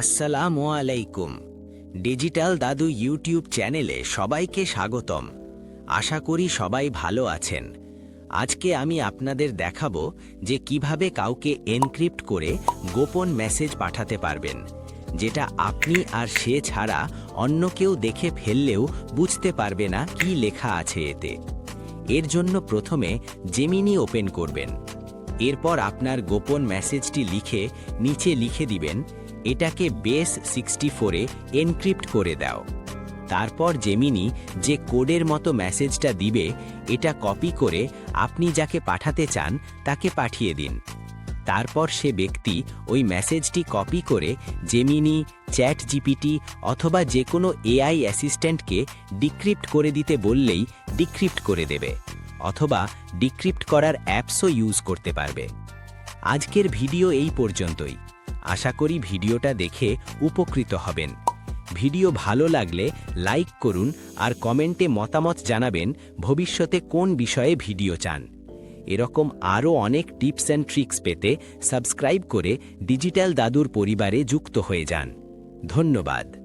আসসালামু আলাইকুম। ডিজিটাল দাদু ইউটিউব চ্যানেলে সবাইকে স্বাগতম। আশা করি সবাই ভালো আছেন। আজকে আমি আপনাদের দেখাবো যে কীভাবে কাউকে এনক্রিপ্ট করে গোপন মেসেজ পাঠাতে পারবেন, যেটা আপনি আর সে ছাড়া অন্য কেউ দেখে ফেললেও বুঝতে পারবে না কি লেখা আছে এতে। এর জন্য প্রথমে জেমিনি ওপেন করবেন। এরপর আপনার গোপন মেসেজটি লিখে নিচে লিখে দিবেন এটাকে বেস সিক্সটি ফোরে এনক্রিপ্ট করে দাও। তারপর জেমিনি যে কোডের মতো মেসেজটা দিবে, এটা কপি করে আপনি যাকে পাঠাতে চান তাকে পাঠিয়ে দিন। তারপর সে ব্যক্তি ওই মেসেজটি কপি করে জেমিনি চ্যাট জিপিটি অথবা যে কোনো এআই অ্যাসিস্ট্যান্টকে ডিক্রিপ্ট করে দিতে বললেই ডিক্রিপ্ট করে দেবে অথবা ডিক্রিপ্ট করার অ্যাপসও ইউজ করতে পারবে। আজকের ভিডিও এই পর্যন্তই। আশা করি ভিডিওটা দেখে উপকৃত হবেন। ভিডিও ভালো লাগলে লাইক করুন আর কমেন্টে মতামত জানাবেন ভবিষ্যতে কোন বিষয়ে ভিডিও চান। এরকম আরও অনেক টিপস অ্যান্ড ট্রিক্স পেতে সাবস্ক্রাইব করে ডিজিটাল দাদুর পরিবারে যুক্ত হয়ে যান। ধন্যবাদ।